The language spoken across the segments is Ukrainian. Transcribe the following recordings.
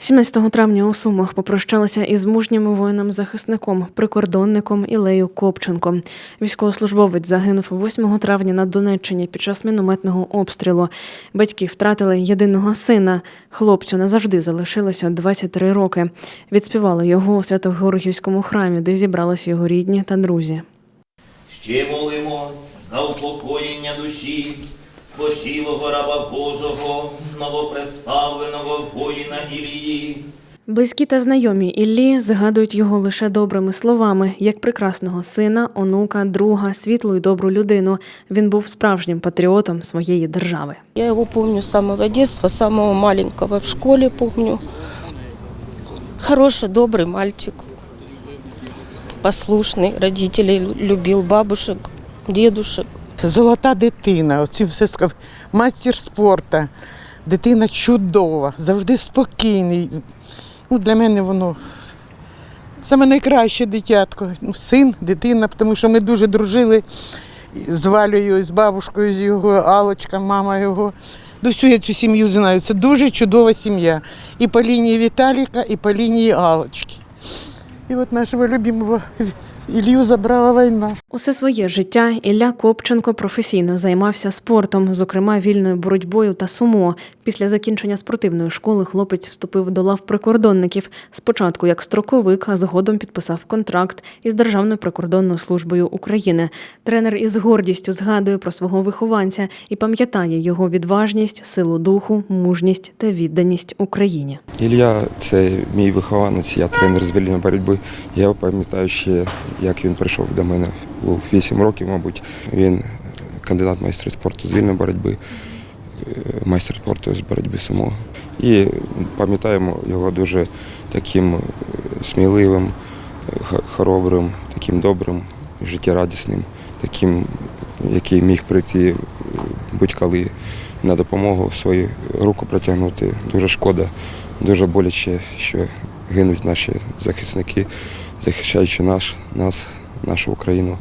17 травня у Сумах попрощалися із мужнім воїном-захисником, прикордонником Ілею Копченко. Військовослужбовець загинув 8 травня на Донеччині під час мінометного обстрілу. Батьки втратили єдиного сина. Хлопцю назавжди залишилося 23 роки. Відспівали його у Свято-Георгіївському храмі, де зібрались його рідні та друзі. Ще молимось за упокоєння душі, спочилого раба Божого, новопреставленого воїна Ілії. Близькі та знайомі Іллі згадують його лише добрими словами, як прекрасного сина, онука, друга, світлу й добру людину. Він був справжнім патріотом своєї держави. Я его помню с самого детства, самого маленького в школе помню. Хороший, добрый мальчик, послушный, родителей любил, бабушек, дедушек. Золота дитина, оці все скав... мастер спорту. Дитина чудова, завжди спокійний. Ну, для мене воно саме найкраще дитятко. Ну, син, дитина, тому що ми дуже дружили з Валею, з бабушкою, з його Алочка, мама його. До всю я цю сім'ю знаю. Це дуже чудова сім'я. І по лінії Віталіка, і по лінії Алочки. І от нашого любимого Ілью забрала війна. Усе своє життя Ілля Копченко професійно займався спортом, зокрема вільною боротьбою та сумо. Після закінчення спортивної школи хлопець вступив до лав прикордонників. Спочатку як строковик, а згодом підписав контракт із Державною прикордонною службою України. Тренер із гордістю згадує про свого вихованця і пам'ятає його відважність, силу духу, мужність та відданість Україні. Ілля це мій вихованець, я тренер з вільної боротьби. Я пам'ятаю ще, як він прийшов до мене у 8 років, мабуть. Він кандидат майстра спорту з вільної боротьби, е, майстер спорту з боротьби сумо. І пам'ятаємо його дуже таким е, сміливим, хоробрим, таким добрим, життєрадісним, таким, який міг прийти е, будь-коли на допомогу свою руку протягнути. Дуже шкода, дуже боляче, що гинуть наші захисники, захищаючи наш, нас, нашу Україну.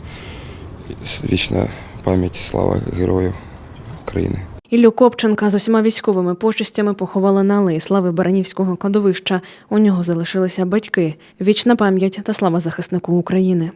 Вічна пам'ять, слава герою України. Іллю Копченка з усіма військовими почестями поховали на алеї слави Баранівського кладовища. У нього залишилися батьки, вічна пам'ять та слава захиснику України.